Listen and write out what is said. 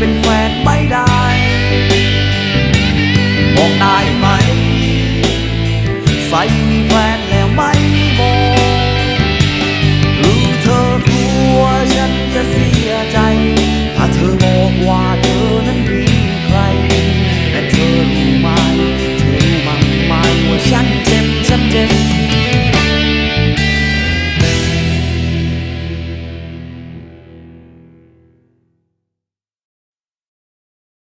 ป็นแฟนไม่ได้บอกได้ไหมใส่แฟนแล้ว